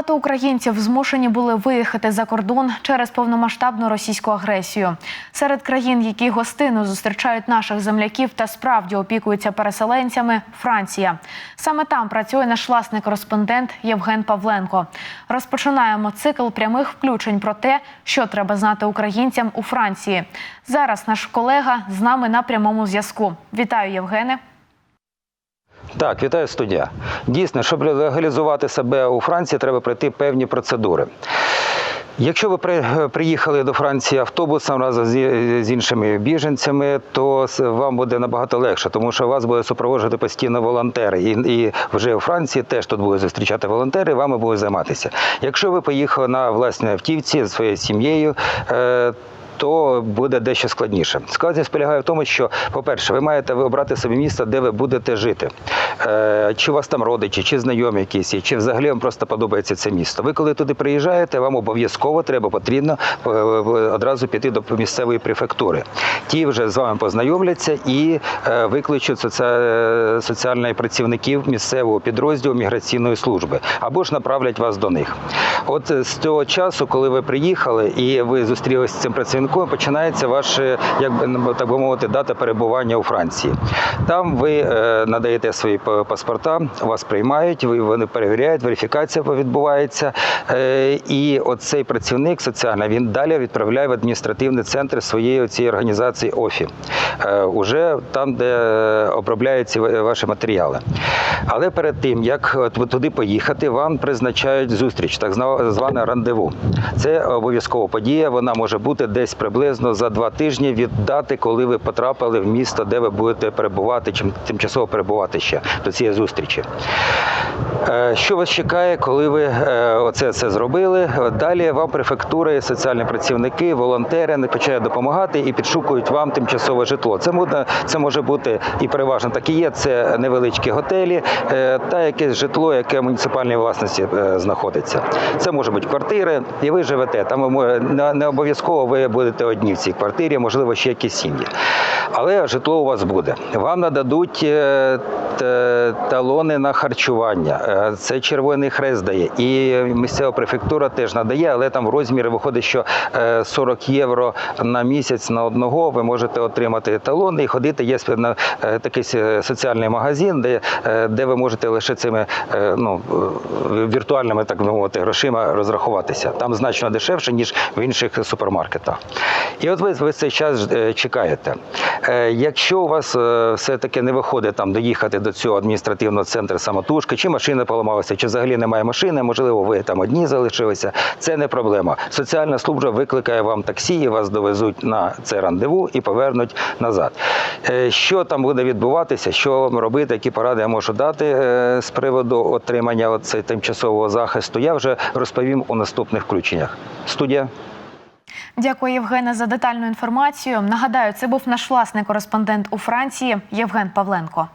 Багато українців змушені були виїхати за кордон через повномасштабну російську агресію. Серед країн, які гостину зустрічають наших земляків та справді опікуються переселенцями, Франція. Саме там працює наш власний кореспондент Євген Павленко. Розпочинаємо цикл прямих включень про те, що треба знати українцям у Франції. Зараз наш колега з нами на прямому зв'язку. Вітаю, Євгене. Так, вітаю студія. Дійсно, щоб легалізувати себе у Франції, треба пройти певні процедури. Якщо ви приїхали до Франції автобусом разом з, іншими біженцями, то вам буде набагато легше, тому що вас буде супроводжувати постійно волонтери. І, і вже у Франції теж тут будуть зустрічати волонтери, вами будуть займатися. Якщо ви поїхали на власній автівці зі своєю сім'єю, е, то буде дещо складніше. Складність полягає в тому, що, по-перше, ви маєте обрати собі місце, де ви будете жити. Е, чи у вас там родичі, чи знайомі якісь, чи взагалі вам просто подобається це місто. Ви коли туди приїжджаєте, вам обов'язково треба потрібно е, одразу піти до місцевої префектури. Ті вже з вами познайомляться і е, викличуть соці- соціальних працівників місцевого підрозділу міграційної служби або ж направлять вас до них. От е, з того часу, коли ви приїхали і ви зустрілися з цим працівником, починається ваше, як би так би мовити, дата перебування у Франції. Там ви е, надаєте свої паспорта, вас приймають, вони перевіряють, верифікація відбувається. Е, і оцей працівник соціальний він далі відправляє в адміністративний центр своєї цієї організації ОФІ, е, уже там, де обробляються ваші матеріали. Але перед тим, як туди поїхати, вам призначають зустріч, так зване рандеву. Це обов'язкова подія. Вона може бути десь приблизно за два тижні від дати, коли ви потрапили в місто, де ви будете перебувати, чим тимчасово перебувати ще до цієї зустрічі. Е, Що вас чекає, коли ви е, оце все зробили? Далі вам префектура, і соціальні працівники, волонтери починають допомагати і підшукують вам тимчасове житло. Це може, це може бути і переважно так і є. Це невеличкі готелі е, та якесь житло, яке в муніципальній власності знаходиться. Це може бути квартири, і ви живете. Там не обов'язково ви будете одні в цій квартирі, можливо, ще якісь сім'ї. Але житло у вас буде. Вам нададуть е, талони на харчування. Е, Це Червоний Хрест дає. І місцева префектура теж надає, але там в розмірі виходить, що е, 40 євро на місяць на одного ви можете отримати талони і ходити. Є е, такий соціальний магазин, де, е, де ви можете лише цими е, ну, е, віртуальними так мовити, грошима розрахуватися. Там значно дешевше, ніж в інших супермаркетах. І от ви, ви цей час е, чекаєте. Е, Якщо у вас е, все-таки не виходить там доїхати до цього адміністративного центру самотужки, чи машина поламалася, чи взагалі немає машини, можливо, ви там одні залишилися, це не проблема. Соціальна служба викликає вам таксі, і вас довезуть на це рандеву і повернуть назад. Що там буде відбуватися, що вам робити, які поради я можу дати з приводу отримання оцей тимчасового захисту, я вже розповім у наступних включеннях. Студія. Дякую, Євгене, за детальну інформацію. Нагадаю, це був наш власний кореспондент у Франції Євген Павленко.